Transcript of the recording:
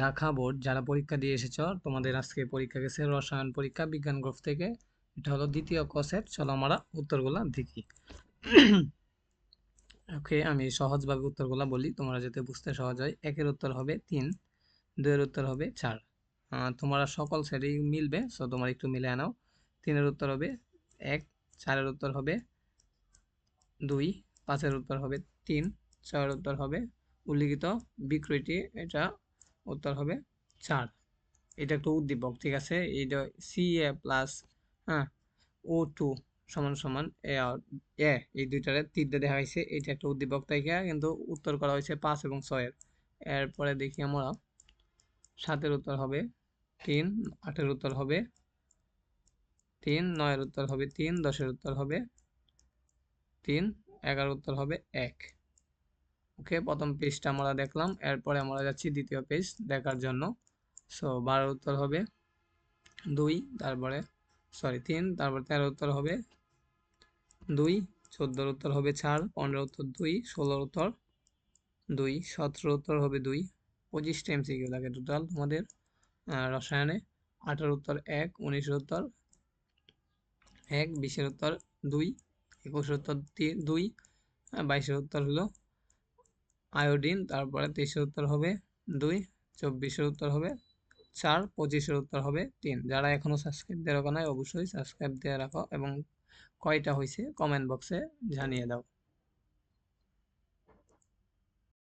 Dhaka board যারা পরীক্ষা দিয়ে এসেছ, তোমাদের আজকে পরীক্ষা গেছে রসায়ন পরীক্ষা, বিজ্ঞান গ্রুপ থেকে। এটা হলো দ্বিতীয় কসেট চলো আমরা উত্তরগুলা দেখি। ওকে আমি সহজভাবে উত্তরগুলা বলি, তোমরা যাতে বুঝতে সহজ হয়। একের উত্তর হবে তিন, দুইয়ের উত্তর হবে চার। তোমরা সকল সেটেই মিলবে সো তোমরা একটু মিলে আনাও। তিনের উত্তর হবে এক, চারের উত্তর হবে দুই, পাঁচের উত্তর হবে তিন, ছয়ের উত্তর হবে উল্লিখিত বিক্রয়টি এটা উত্তর হবে চার এটা একটা উদ্দীপক, ঠিক আছে? এইটা সি এ প্লাস হ্যাঁ ও টু সমান সমান এ এ এই দুইটারে তীরটা দেখা হয়েছে এটা একটা উদ্দীপক থেকে কিন্তু উত্তর করা হয়েছে পাঁচ এবং ছয়ের এরপরে দেখি আমরা, সাতের উত্তর হবে তিন, আটের উত্তর হবে তিন, নয়ের উত্তর হবে তিন, দশের উত্তর হবে তিন, এগারোর উত্তর হবে এক। ওকে, প্রথম পেজটা আমরা দেখলাম, এরপরে আমরা যাচ্ছি দ্বিতীয় পেজ দেখার জন্য। সো বারোর উত্তর হবে দুই, তারপরে সরি তিন, তারপর তেরো উত্তর হবে দুই, চোদ্দোর উত্তর হবে চার, পনেরো উত্তর দুই, ষোলোর উত্তর দুই সতেরো উত্তর হবে দুই পঁচিশটা এমসিকিউ লাগে টোটাল তোমাদের রসায়নে। আঠারো উত্তর এক, উনিশের উত্তর এক, বিশের উত্তর দুই, একুশের উত্তর দুই বাইশের উত্তর হলো আয়োডিন, তারপরে তেইশের উত্তর হবে দুই, চব্বিশের উত্তর হবে চার, পঁচিশের উত্তর হবে তিন। যারা এখনও সাবস্ক্রাইব দিয়ে রাখো নাই, অবশ্যই সাবস্ক্রাইব দিয়ে রাখো এবং কয়টা হয়েছে কমেন্ট বক্সে জানিয়ে দাও।